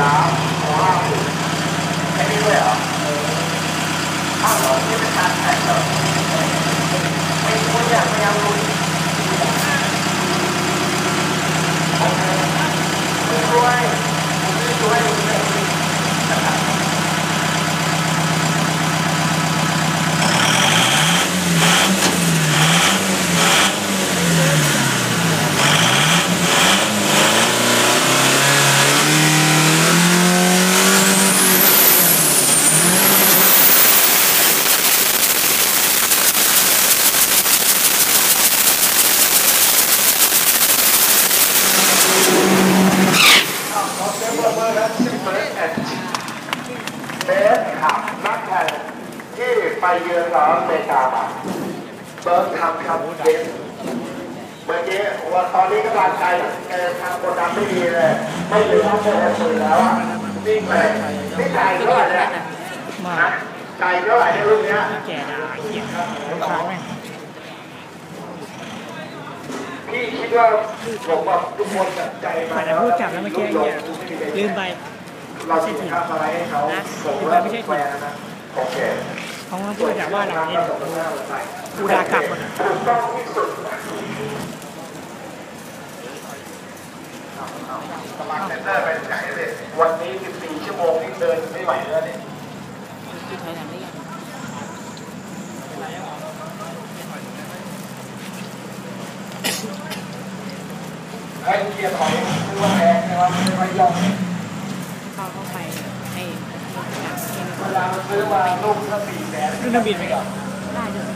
แล้วโอ้ล่าสุดแค่นี้ด้วยเหรออ้าวเหรอนี่เป็นการแข่งเหรอไม่คุณอยากพยายามรู้โอเคไม่ช่วยไม่ช่วยไม่ช่วย ขอเสียงปรบมือครับซิมเบิร์ดแอนด์เบสขับ นักแข่งที่ไปเยือนสหรัฐอเมริกามาเบิร์ดทำครับเบสเมื่อกี้ว่าตอนนี้กำลังใจแกทำกดดันไม่ดีเลย ไม่เหลือโมโหปืนแล้วอะนิ่งเลยนี่ใจเท่าไหร่เนี่ยมานะใจเท่าไหร่ในรุ่นเนี้ยแก่ดาเหี้ยรองที่คิดว่าผมว่าทุกคนใจมาแต่พูดกลับแล้วเมื่อกี้เนี่ยลืมไป เราสินค้าอะไรให้เขานะผมลืมไปว่าไม่ใช่แฟนนะโอเคเขามาพูดจากว่าหลังนี้กูด่ากลับหมดอะถูกต้องที่สุดสมัครเซ็นเตอร์ไปไหนเลยวันนี้ 14 ชั่วโมงนี่เดินไม่ไหวแล้วเนี่ยที่ถอยหลังได้ยังไอ้เกียร์ถอยคือว่าแพงนะครับไม่ค่อยยอม เข้าเข้าไปไอ้อยากกิน เวลาเราซื้อมาลูกละสี่แสนขึ้นเครื่องบินไปก่อนได้เลย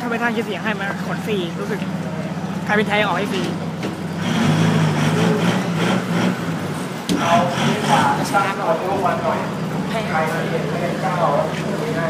ถ้าไปทางเสียงให้มันขนฟรีรู้สึกการบินไทยออกให้ฟรีเอาที่ฝาตั้งเอาลูกวันหน่อยแพงใครมาเห็นไม่ได้ก้าวไม่ได้